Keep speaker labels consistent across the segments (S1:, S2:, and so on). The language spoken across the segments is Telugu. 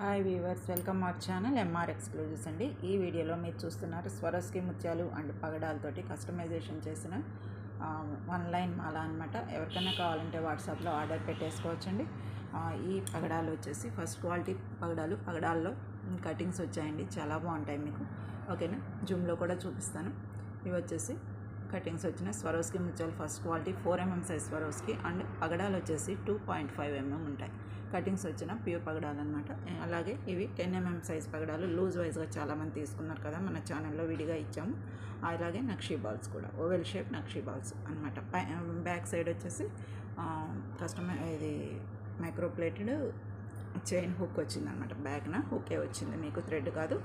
S1: Hi viewers welcome our channel MR exclusives అండి. ఈ వీడియోలో మీరు చూస్తున్నారు స్వరస్కి ముత్యాలు అండ్ పగడాలతోటి కస్టమైజేషన్ చేసిన ఆన్లైన్ వన్ లైన్ మాల అనమాట ఎవరికైనా కావాలంటే వాట్సాప్లో ఆర్డర్ పెట్టేసుకోవచ్చండి. ఈ పగడాలు వచ్చేసి ఫస్ట్ క్వాలిటీ పగడాలు. పగడాల్లో కటింగ్స్ వచ్చాయండి. చాలా బాగుంటాయి మీకు. ఓకేనా? జూమ్లో కూడా చూపిస్తాను. ఇవి వచ్చేసి కటింగ్స్ వచ్చిన స్వరోస్కి ముత్యాలు first quality four mm size Swarovski and పగడాలు వచ్చేసి టూ పాయింట్ ఫైవ్ ఎంఎం ఉంటాయి. కటింగ్స్ వచ్చిన ప్యూర్ పగడాలు అనమాట అలాగే ఇవి టెన్ ఎంఎం సైజ్ పగడాలు. లూజ్ వైజ్గా చాలామంది తీసుకున్నారు కదా మన ఛానల్లో విడిగా ఇచ్చాము. అలాగే నక్షీ బాల్స్ కూడా. ఓవెల్ షేప్ నక్షీ బాల్స్ అనమాట బ్యాక్ సైడ్ వచ్చేసి కస్టమర్ ఇది మైక్రో ప్లేటెడ్ చైన్ హుక్ వచ్చింది అనమాట బ్యాగ్న. హుకే వచ్చింది మీకు థ్రెడ్ కాదు.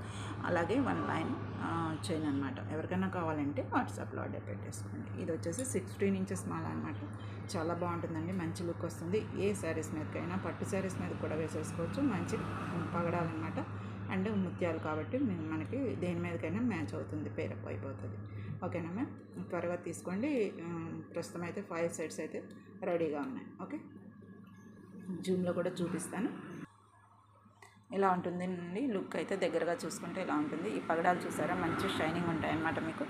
S1: అలాగే వన్ లైన్ చైన్ అనమాట ఎవరికైనా కావాలంటే వాట్సాప్లో ఆర్డర్ పెట్టేసుకోండి. ఇది వచ్చేసి సిక్స్టీన్ ఇంచెస్ మాల అనమాట చాలా బాగుంటుందండి మంచి లుక్ వస్తుంది. ఏ శారీస్ మీదకైనా పట్టు శారీస్ మీద కూడా వేసేసుకోవచ్చు. మంచి పగడాలన్నమాట. అండ్ ముత్యాలు కాబట్టి మనకి దేని మీదకైనా మ్యాచ్ అవుతుంది పేరప్ అయిపోతుంది. ఓకేనా మ్యామ్? త్వరగా తీసుకోండి. ప్రస్తుతం అయితే ఫైవ్ సెట్స్ అయితే రెడీగా ఉన్నాయి. ఓకే? జూమ్లో కూడా చూపిస్తాను. ఇలా ఉంటుంది అండి లుక్ అయితే దగ్గరగా చూసుకుంటే ఇలా ఉంటుంది. ఈ పగడాలు చూసారా? మంచి షైనింగ్ ఉంటాయి అన్నమాట మీకు.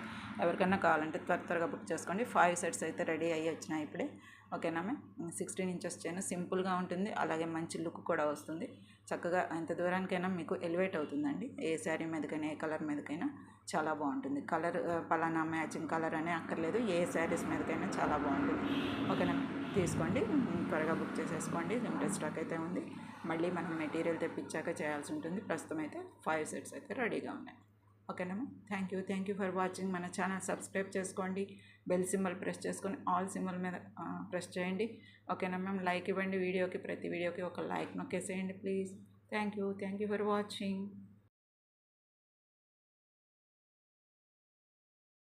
S1: ఎవరికైనా కావాలంటే త్వర త్వరగా బుక్ చేసుకోండి. ఫైవ్ సెట్స్ అయితే రెడీ అయ్యి వచ్చినాయి ఇప్పుడే. ఓకేనా మ్యామ్? సిక్స్టీన్ ఇంచెస్ చైన్ సింపుల్గా ఉంటుంది. అలాగే మంచి లుక్ కూడా వస్తుంది. చక్కగా ఎంత దూరానికైనా మీకు ఎలివేట్ అవుతుందండి. ఏ శారీ మీదకైనా ఏ కలర్ మీదకైనా చాలా బాగుంటుంది. కలర్ పలానా మ్యాచింగ్ కలర్ అనే అక్కర్లేదు. ఏ శారీస్ మీదకైనా చాలా బాగుంటుంది. ఓకేనా తీసుకోండి. త్వరగా బుక్ చేసేసుకోండి. లిమిటెడ్ స్టాక్ అయితే ఉంది. మళ్ళీ మనం మెటీరియల్ తెప్పించాక చేయాల్సి ఉంటుంది. ప్రస్తుతం అయితే ఫైవ్ సెట్స్ అయితే రెడీగా ఉన్నాయి. ఓకేనమ్మా thank you thank you for watching మన ఛానల్ సబ్స్క్రైబ్ చేసుకోండి. బెల్ సింబల్ ప్రెస్ చేసుకొని ఆల్ సింబల్ మీద ప్రెస్ చేయండి. ఓకేనా మ్యామ్? లైక్ ఇవ్వండి వీడియోకి. ప్రతి వీడియోకి ఒక like నొక్కేసేయండి please thank you thank you for watching